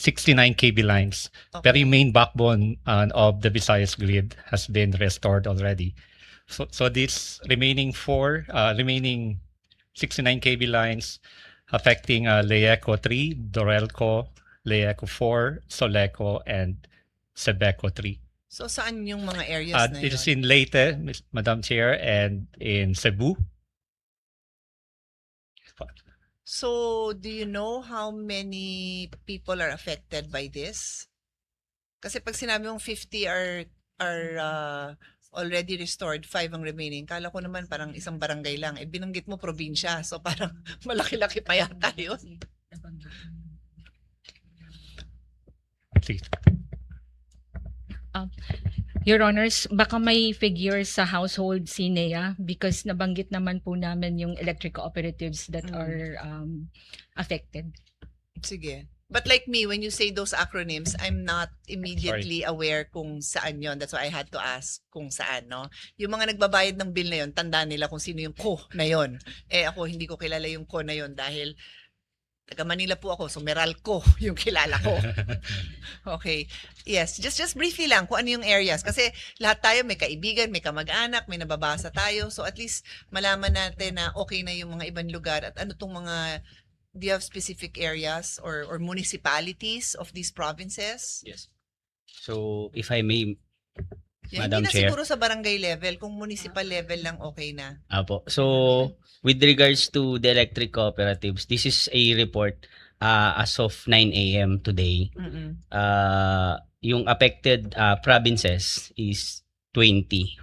69 kV lines. Pero yung main backbone uh, of the Visayas grid has been restored already. So, so these remaining four, uh, remaining 69 kV lines affecting uh, Leeco 3, Dorelco, Leeco 4, Soleco, and Sebeco 3. So saan yung mga areas Uh, na it is in Leyte, Madam Chair, and in Cebu. So, do you know how many people are affected by this? Kasi pag sinabi mong 50 are are uh, already restored, 5 ang remaining. Kala ko naman parang isang barangay lang. Eh, binanggit mo probinsya. So, parang malaki-laki pa yata yun. Sige. Your Honors, baka may figures sa household CNEA because nabanggit naman po namin yung electric cooperatives that Mm. are um, affected. Sige. But like me, when you say those acronyms, I'm not immediately aware kung saan yon. That's why I had to ask kung saan, no? Yung mga nagbabayad ng bill na yon, tandaan nila kung sino yung ko na yon. Eh ako, hindi ko kilala yung ko na yon dahil taga Manila po ako, so Meralco yung kilala ko. Okay. Yes, just just briefly lang kung ano yung areas kasi lahat tayo may kaibigan, may kamag-anak, may nababasa tayo. So at least malaman natin na okay na yung mga ibang lugar at ano tong mga do you have specific areas or or municipalities of these provinces? Yes. So, if I may, Yeah, Madam hindi na Chair. siguro sa barangay level, kung municipal level lang okay na. apo. So, with regards to the electric cooperatives, this is a report uh, as of 9 a.m. today. Mm-mm. Uh, yung affected uh, provinces is 20.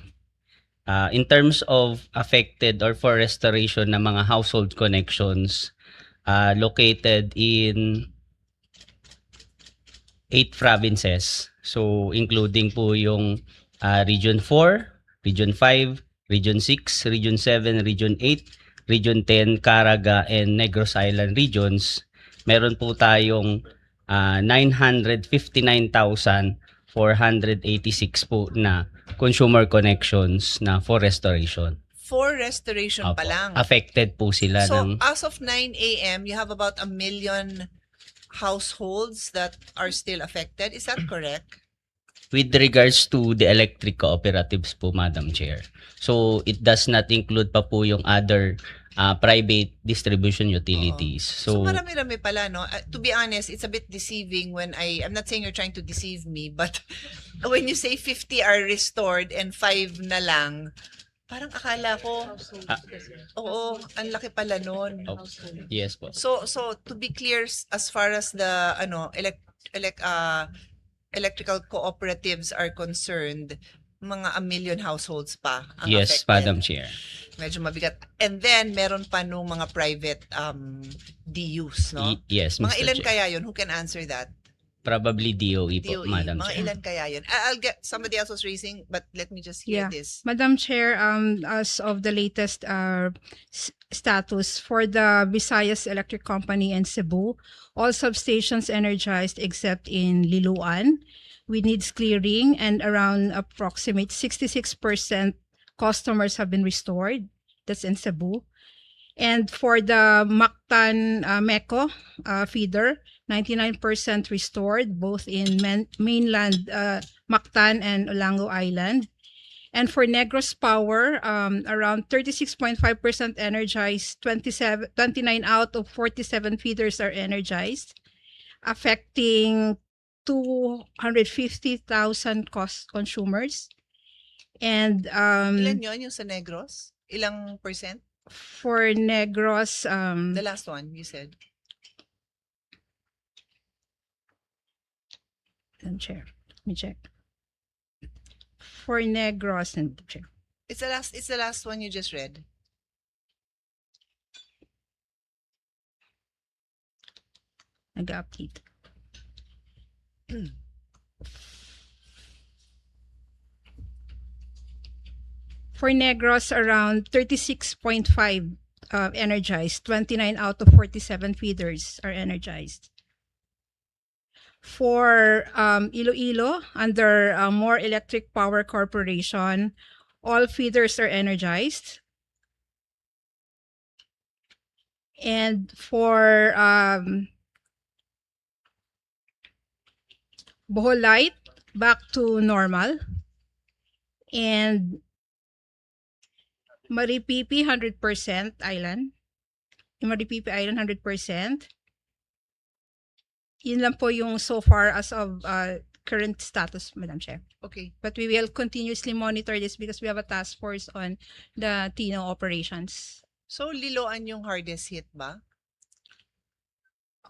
Uh, in terms of affected or for restoration ng mga household connections uh, located in eight provinces. So, including po yung uh, Region 4, Region 5, Region 6, Region 7, Region 8, Region 10, Caraga, and Negros Island regions. Meron po tayong uh, 959,486 po na consumer connections na for restoration. For restoration pa Opo. lang. Affected po sila So ng as of 9 a.m., you have about a million households that are still affected. Is that correct? With regards to the electric cooperatives po, Madam Chair. So, it does not include pa po yung other uh, private distribution utilities. So, So, marami-rami pala, no? Uh, to be honest, it's a bit deceiving when I, I'm not saying you're trying to deceive me, but when you say 50 are restored and 5 na lang, parang akala ko, Ah. oo, ang laki pala nun. Oh, yes po. So, so to be clear, as far as the, ano, elect, elect, uh, electrical cooperatives are concerned, mga a million households pa ang Yes, affected. Madam Chair. Medyo mabigat. And then, meron pa nung mga private um, DUs, no? Y- yes, Mga Mr. ilan Chair. kaya yun? Who can answer that? Probably DOE po, DOE. Madam Mga Chair. ilan kaya yun? I- I'll get, somebody else was raising, but let me just hear Yeah. this. Madam Chair, um, as of the latest uh, s- status for the Visayas Electric Company in Cebu, all substations energized except in Liloan. We need clearing and around approximate 66% customers have been restored. That's in Cebu. And for the Mactan uh, Meco uh, feeder, 99% restored both in man- mainland uh, Mactan and Olango Island. And for Negros Power, um, around 36.5% energized, 27, 29 out of 47 feeders are energized, affecting 250,000 cost consumers. And um, Ilan yun yung sa Negros? Ilang percent? for Negros, um, The last one, you said. Madam Chair, let me check. For Negros, and chair. It's the last, it's the last one you just read. nag-update. For Negros, around 36.5 uh, energized. 29 out of 47 feeders are energized. For um, Iloilo, under uh, More Electric Power Corporation, all feeders are energized. And for um, Bohol Light back to normal. And Maripipi 100% island. Maripipi Island 100%. Yun lang po yung so far as of uh, current status, Madam Chair. Okay. But we will continuously monitor this because we have a task force on the Tino operations. So, Liloan yung hardest hit ba?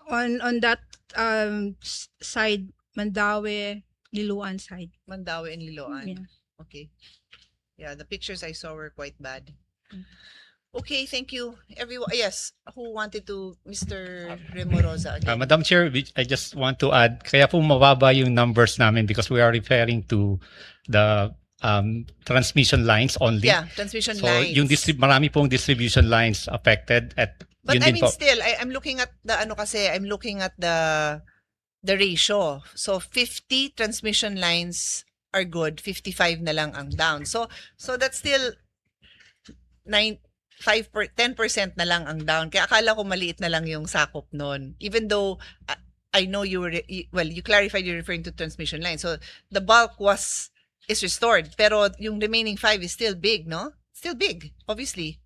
On on that um side, Mandawi, Liluan side. Mandawi and Liloan. Yeah. Okay. Yeah, the pictures I saw were quite bad. Mm. Okay, thank you. Everyone, yes, who wanted to, Mr. Remorosa Uh, again? Madam Chair, I just want to add, kaya po mababa yung numbers namin because we are referring to the um, transmission lines only. yeah, transmission So lines. yung distrib- marami pong distribution lines affected at But yun I mean, po. still, I, I'm looking at the, ano kasi, I'm looking at the, the ratio. So, 50 transmission lines are good, 55 na lang ang down. So, so that's still 9, 5 per, 10% na lang ang down. Kaya akala ko maliit na lang yung sakop nun. Even though, I, I know you were, well, you clarified you're referring to transmission lines. So, the bulk was, is restored. Pero yung remaining 5 is still big, no? Still big, obviously.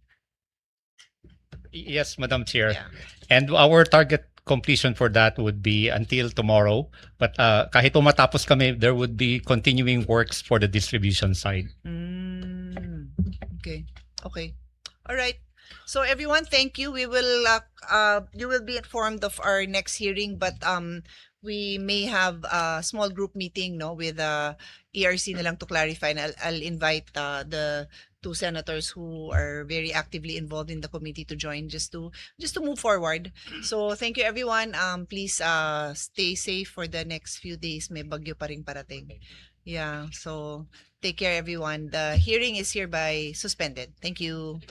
Yes, Madam Chair. Yeah. And our target completion for that would be until tomorrow. But uh, kahit po matapos kami, there would be continuing works for the distribution side. Mm, okay. Okay. All right. So everyone, thank you. We will uh, uh you will be informed of our next hearing, but um we may have a small group meeting no with uh ERC na to clarify and I'll, I'll invite uh, the two senators who are very actively involved in the committee to join just to just to move forward. So thank you everyone. Um please uh stay safe for the next few days. May bagyo pa ring parating. Yeah, so take care everyone. The hearing is hereby suspended. Thank you.